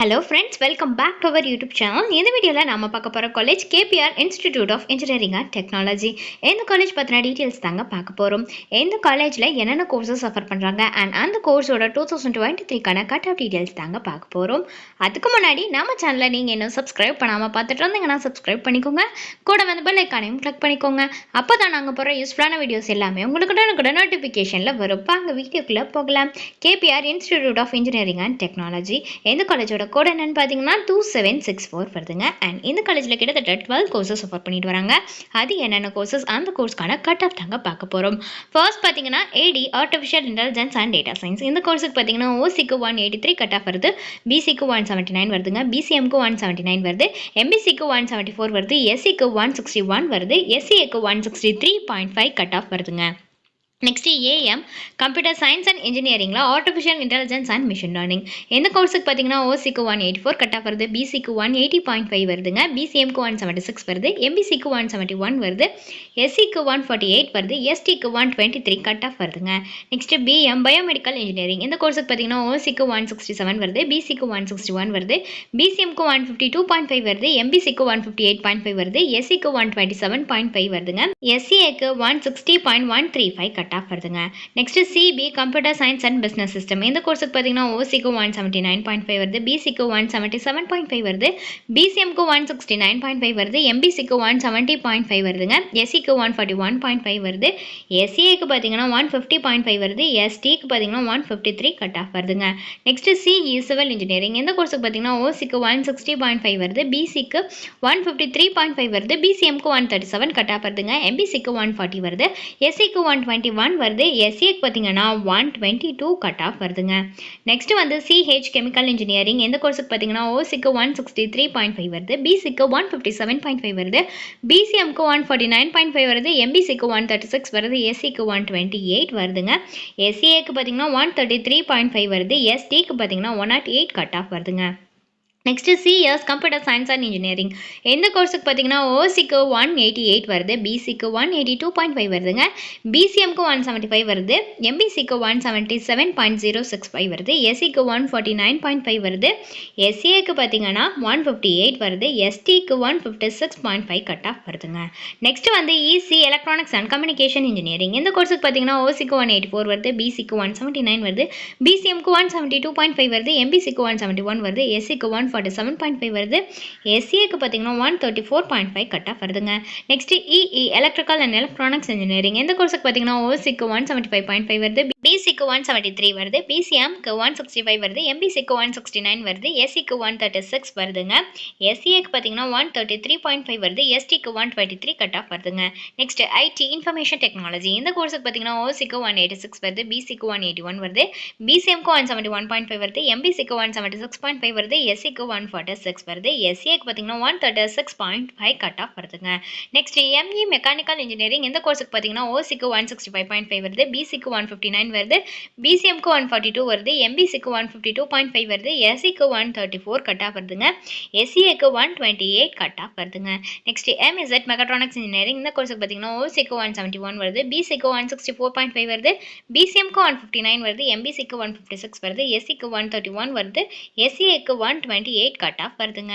Hello friends welcome back to our YouTube channel இந்த வீடியோவில் நம்ம பார்க்க போகிற college KPR institute of engineering and technology எந்த காலேஜ் பற்றின டீட்டெயில்ஸ் தாங்க பார்க்க போகிறோம் எந்த காலேஜில் என்னென்ன கோர்சஸ் ஆஃபர் பண்ணுறாங்க அண்ட் அந்த கோர்ஸோட டூ தௌசண்ட் டுவெண்ட்டி த்ரீக்கான கட் ஆஃப் டீட்டெயில்ஸ் தாங்க பார்க்க போகிறோம் அதுக்கு முன்னாடி நம்ம சேனலை நீங்கள் இன்னும் சப்ஸ்கிரைப் பண்ணாமல் பார்த்துட்டு இருந்தீங்கன்னா சப்ஸ்கிரைப் பண்ணிக்கோங்க. கூட வந்து பெல் ஐக்கானையும் கிளிக் பண்ணிக்கோங்க. அப்போ தான் நாங்கள் போகிற யூஸ்ஃபுல்லான வீடியோஸ் எல்லாமே உங்களுக்கு கூட நோட்டிஃபிகேஷனில் வரும். அங்கே வீடியோக்குள்ளே போகலாம். KPR institute of engineering and technology எந்த காலேஜோட கோட் என்னன்னு பார்த்தீங்கன்னா டூ செவன் சிக்ஸ் ஃபோர் வருதுங்க. அண்ட் இந்த காலேஜில் கிட்டத்தட்ட டுவெல் கோர்சஸ் ஆஃபர் பண்ணிட்டு வராங்க. அது என்னென்ன கோர்சஸ் அந்த கோர்ஸ்க்கான கட் ஆஃப் தாங்க பார்க்க போகிறோம் ஃபர்ஸ்ட் பார்த்தீங்கன்னா AD artificial intelligence and data science இந்த கோர்ஸுக்கு பார்த்தீங்கன்னா ஓசிக்கு one eighty three cut off வருது. பிசிக்கு ஒன் செவன்ட்டி நைன் வருதுங்க. பிசிஎம்க்கு ஒன் செவன்ட்டி நைன் வருது. எம்பிசிக்கு ஒன் செவன்ட்டி ஃபோர் வருது. எஸ்சிக்கு ஒன் சிக்ஸ்டி ஒன் வருது. எஸ்சிஏக்கு one sixty three point five cut off வருதுங்க. Next AM computer science and இன்ஜினியரிங்கில் artificial intelligence and machine learning எந்த கோர்ஸுக்கு பார்த்தீங்கன்னா ஓசிக்கு one eighty four cut off வருது பிசிக்கு ஒன் எயிட்டி பாயிண்ட் ஃபைவ் வருதுங்க பிசிஎம்க்கு ஒன் செவன்ட்டி சிக்ஸ் வருது எம்பிசிக்கு ஒன் செவன்ட்டி ஒன் வருது எஸ்சிக்கு ஒன் ஃபார்ட்டி எயிட் வருது எஸ்டிக்கு one twenty three cut off வருதுங்க நெக்ஸ்ட்டு பிஎம் பயோமெடிக்கல் இன்ஜினியரிங் இந்த கோர்ஸுக்கு பார்த்தீங்கன்னா ஓசிக்கு ஒன் சிக்ஸ்டி செவன் வருது பிசிக்கு ஒன் சிக்ஸ்டி ஒன் வருது பிசிஎம்க்கு one fifty two point five வருது எம்பிசிக்கு one fifty eight point five வருது எஸ்சிக்கு one twenty seven point five வருதுங்க எஸ்சிஏக்கு one sixty point one three five cut off வருதுங்க next CB computer science and business system இந்த கோர்ஸுக்கு பார்த்தீங்கன்னா ஓசிக்கு one seventy nine point five வருது பிசிக்கு one seventy seven point five வருது பிசிஎம்க்கு one sixty nine point five வருது எம்பிசிக்கு ஒன் செவன்ட்டி பாயிண்ட் ஃபைவ் வருதுங்க எஸ்சிக்கு one forty one point five வருது எஸ்சிஏக்கு பார்த்தீங்கன்னா ஒன் ஃபிஃப்டி பாயிண்ட் ஃபைவ் வருது எஸ்டிக்கு பார்த்தீங்கன்னா one fifty three cut off வருதுங்க நெக்ஸ்ட் சிஇ சிவில் இன்ஜினியரிங் இந்த கோர்ஸுக்கு பார்த்தீங்கன்னா ஓசிக்கு ஒன் சிக்ஸ்டி பாயிண்ட் ஃபைவ் வருது பிசிக்கு one fifty three point five வருது பிசிஎம்க்கு one thirty seven cut off வருதுங்க எம்பிசிக்கு ஒன் ஃபார்ட்டி வருது எஸ்சிக்கு ஒன் டுவெண்ட்டி ஒன் வருது. எஸ்சிஎக் பார்த்தீங்கன்னா one twenty two cut off வருதுங்க. நெக்ஸ்ட் வந்து சிஹெச் கெமிக்கல் இன்ஜினியரிங் எந்த கோர்ஸுக்கு பார்த்தீங்கன்னா ஓசிக்கு one sixty three point five வருது. பிசிக்கு one fifty seven point five வருது. பிசிஎம்க்கு one forty nine point five வருது. எம்பிசிக்கு ஒன் தேர்ட்டி சிக்ஸ் வருது. எஸ்சிக்கு ஒன் டுவெண்ட்டி எயிட் வருதுங்க. எஸ்சிஏக்கு பார்த்தீங்கன்னா one thirty three point five வருது எஸ்டிக்கு பார்த்தீங்கன்னா one nought eight cut off வருதுங்க. Next CS computer science and engineering எந்த கோர்ஸுக்கு பார்த்தீங்கன்னா ஓசிக்கு ஒன் எயிட்டி எயிட் வருது பிசிக்கு one eighty two point five வருதுங்க பிசிஎம்க்கு ஒன் செவன்ட்டி ஃபைவ் வருது எம்பிசிக்கு one seventy seven point zero six five வருது எஸ்சிக்கு one forty nine point five வருது எஸ்சிஏக்கு பார்த்தீங்கன்னா ஒன் ஃபிஃப்டி எயிட் வருது எஸ்டிக்கு one fifty six point five cut off வருதுங்க நெக்ஸ்ட் வந்து EC electronics and communication engineering இந்த கோர்ஸுக்கு பார்த்தீங்கன்னா ஓசிக்கு ஒன் எயிட்டி ஃபோர் வருது பிசிக்கு ஒன் செவன்ட்டி நைன் வருது பிசிஎம்க்கு one seventy two point five வருது எம்பிசிக்கு ஒன் செவன்ட்டி ஒன் வருது எஸ்சிக்கு one forty seven point five வருது. எஸ்சிஏக்கு பார்த்தீங்கன்னா one thirty four point five cut off வருதுங்க. Next EE electrical and electronics engineering எந்த கோர்ஸுக்கு பார்த்தீங்கன்னா ஓசிக்கு one seventy five point five வருது. பிசிக்கு ஒன் செவன்ட்டி த்ரீ வருது பிசிஎம்க்கு ஒன் சிக்ஸ்டி ஃபைவ் வருது எம்பிசிக்கு ஒன் சிக்ஸ்டி நைன் வருது எஸ்சிக்கு ஒன் தேர்ட்டி சிக்ஸ் வருதுங்க எஸ்சிஏக்கு பார்த்தீங்கன்னா one thirty three point five வருது எஸ்டிக்கு one twenty three cut off வருதுங்க நெக்ஸ்ட் ஐடி இன்ஃபர்மேஷன் டெக்னாலஜி இந்த கோர்ஸுக்கு பார்த்தீங்கன்னா ஓசிக்கு ஒன் எயிட்டி சிக்ஸ் வருது பிசிக்கு ஒன் எயிட்டி ஒன் வருது பிசிஎம்க்கு one seventy one point five வருது எம்பிசிக்கு one seventy six point five வருது எஸ்சிக்கு ஒன் ஃபார்ட்டி சிக்ஸ் வருது எஸ்சிஏக்கு பார்த்தீங்கன்னா one thirty six point five cut off வருதுங்க நெக்ஸ்ட் எம்இ மெக்கானிக்கல் இன்ஜினியரிங் இந்த கோர்ஸுக்கு பார்த்தீங்கன்னா ஓசிக்கு one sixty five point five வருது பிசிக்கு ஒன் ஃபிஃப்டி நைன் வருது பிசிஎம்க்கு ஒன் ஃபார்ட்டி டூ வருது எம்பிசிக்கு one fifty two point five வருது எஸ்சிக்கு one thirty four cut off வருதுங்க எஸ்சிஏக்கு one twenty eight cut off வருதுங்க நெக்ஸ்ட் எம்இசட் மெக்காட்ரானிக்ஸ் இன்ஜினியரிங் இந்த கோர்ஸுக்கு பார்த்தீங்கன்னா ஓசிக்கு ஒன் செவன்ட்டி ஒன் வருது பிசிக்கு one sixty four point five வருது பிசிஎம்க்கு ஒன் ஃபிஃப்டி நைன் வருது எம்பிசிக்கு ஒன் ஃபிஃப்டி சிக்ஸ் வருது எஸ்சிக்கு ஒன் தேர்ட்டி ஒன் வருது எஸ்சிஏக்கு one twenty eight cut off வருதுங்க